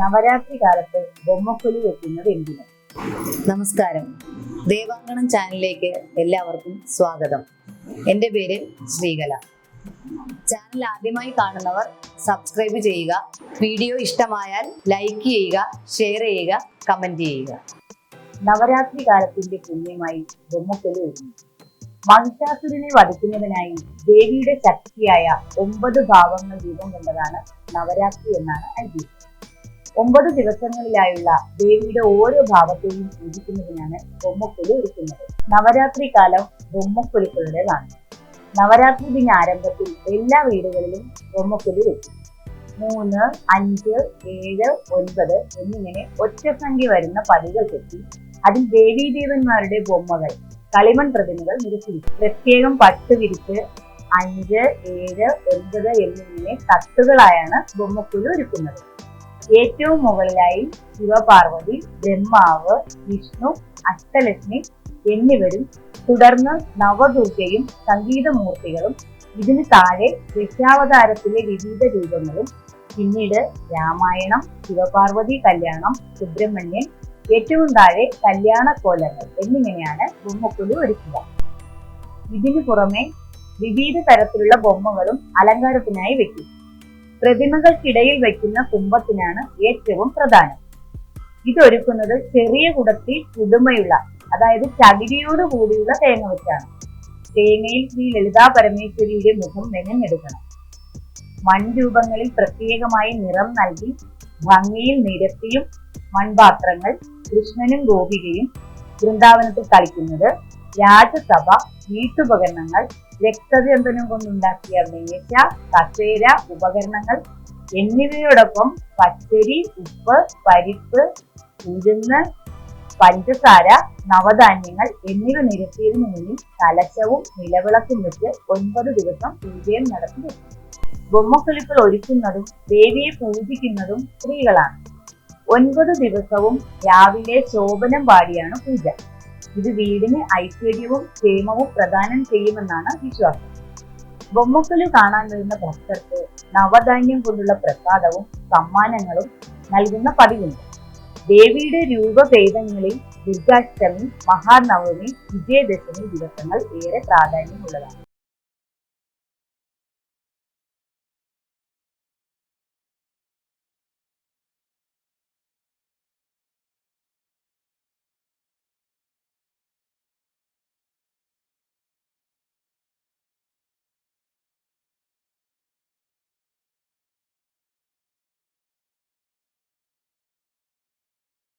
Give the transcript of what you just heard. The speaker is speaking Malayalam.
നവരാത്രി കാലത്ത് ബൊമ്മക്കൊലി വെക്കുന്നത് എന്തിന്? നമസ്കാരം. ദേവാങ്കണം ചാനലിലേക്ക് എല്ലാവർക്കും സ്വാഗതം. എന്റെ പേര് ശ്രീകല. ചാനൽ ആദ്യമായി കാണുന്നവർ സബ്സ്ക്രൈബ് ചെയ്യുക വീഡിയോ ഇഷ്ടമായാൽ ലൈക്ക് ചെയ്യുക ഷെയർ ചെയ്യുക കമന്റ് ചെയ്യുക. നവരാത്രി കാലത്തിന്റെ പുണ്യമായി ബൊമ്മക്കൊലി ഒരുങ്ങി മഹിഷാസുരനെ വധിക്കുന്നതിനായി ദേവിയുടെ ശക്തിയായ ഒമ്പത് ഭാവങ്ങൾ രൂപം കൊണ്ടതാണ് നവരാത്രി എന്നാണ് ഐതിഹ്യം. ഒമ്പത് ദിവസങ്ങളിലായുള്ള ദേവിയുടെ ഓരോ ഭാവത്തെയും പൂജിക്കുന്നതിനാണ് ബൊമ്മക്കുലി ഒരുക്കുന്നത്. നവരാത്രി കാലം ബൊമ്മക്കൊലിക്കളുടേതാണ് നവരാത്രി ദിന ആരംഭത്തിൽ എല്ലാ വീടുകളിലും ബൊമ്മക്കുലി വെക്കും. മൂന്ന് അഞ്ച് ഏഴ് ഒൻപത് എന്നിങ്ങനെ ഒറ്റ സംഖ്യ വരുന്ന പടികൾ കെട്ടി അതിൽ ദേവീദേവന്മാരുടെ ബൊമ്മകൾ കളിമൺ പ്രതിമകൾ നിരത്തി പ്രത്യേകം പട്ട് വിരിച്ച് അഞ്ച് ഏഴ് ഒൻപത് എന്നിങ്ങനെ തട്ടുകളായാണ് ബൊമ്മക്കുഴി ഒരുക്കുന്നത്. ഏറ്റവും മുകളിലായി ശിവപാർവതി ബ്രഹ്മാവ് വിഷ്ണു അഷ്ടലക്ഷ്മി എന്നിവരും തുടർന്ന് നവദുർഗയും സംഗീതമൂർത്തികളും ഇതിന് താഴെ ദശാവതാരത്തിലെ വിവിധ രൂപങ്ങളും പിന്നീട് രാമായണം ശിവപാർവതി കല്യാണം സുബ്രഹ്മണ്യൻ ഏറ്റവും താഴെ കല്യാണ കോലങ്ങൾ എന്നിങ്ങനെയാണ് ബൊമ്മക്കുലു ഒരുക്കുക. ഇതിനു പുറമെ വിവിധ തരത്തിലുള്ള ബൊമ്മകളും അലങ്കാരത്തിനായി വെക്കും. പ്രതിമകൾക്കിടയിൽ വയ്ക്കുന്ന കുംഭത്തിനാണ് ഏറ്റവും പ്രധാനം. ഇതൊരുക്കുന്നത് ചെറിയ കുടത്തിൽ പുതുമയുള്ള അതായത് ചകിരിയോട് കൂടിയുള്ള തേങ്ങ വെച്ചാണ്. തേങ്ങയിൽ ശ്രീ ലളിതാ പരമേശ്വരിയുടെ മുഖം മെനഞ്ഞെടുക്കണം. മൺരൂപങ്ങളിൽ പ്രത്യേകമായി നിറം നൽകി ഭംഗിയിൽ നിരത്തിയും മൺപാത്രങ്ങൾ കൃഷ്ണനും ഗോപികയും വൃന്ദാവനത്തിൽ കളിക്കുന്നത് രാജസഭ വീട്ടുപകരണങ്ങൾ രക്തചന്ദനം കൊണ്ടുണ്ടാക്കിയ മേശ കസേര ഉപകരണങ്ങൾ എന്നിവയോടൊപ്പം പച്ചരി ഉപ്പ് പരിപ്പ് ഉഴുന്ന് പഞ്ചസാര നവധാന്യങ്ങൾ എന്നിവ നിരത്തിയതിനു മുന്നിൽ കലശവും നിലവിളക്കും വെച്ച് ഒൻപത് ദിവസം പൂജയും നടത്തി വെക്കും ബൊമ്മക്കൊലിക്കൾ ഒരുക്കുന്നതും ദേവിയെ പൂജിക്കുന്നതും സ്ത്രീകളാണ്. ഒൻപത് ദിവസവും രാവിലെ ശോഭനം പാടിയാണ് പൂജ. ഇത് വീടിന് ഐശ്വര്യവും ക്ഷേമവും പ്രദാനം ചെയ്യുമെന്നാണ് വിശ്വാസം. ബൊമ്മക്കൽ കാണാൻ വരുന്ന ഭക്തർക്ക് നവധാന്യം കൊണ്ടുള്ള പ്രസാദവും സമ്മാനങ്ങളും നൽകുന്ന പതിവുണ്ട്. ദേവിയുടെ രൂപഭേദങ്ങളിൽ ദുർഗാഷ്ടമി മഹാനവമി വിജയദശമി ദിവസങ്ങൾ ഏറെ പ്രാധാന്യമുള്ളതാണ്.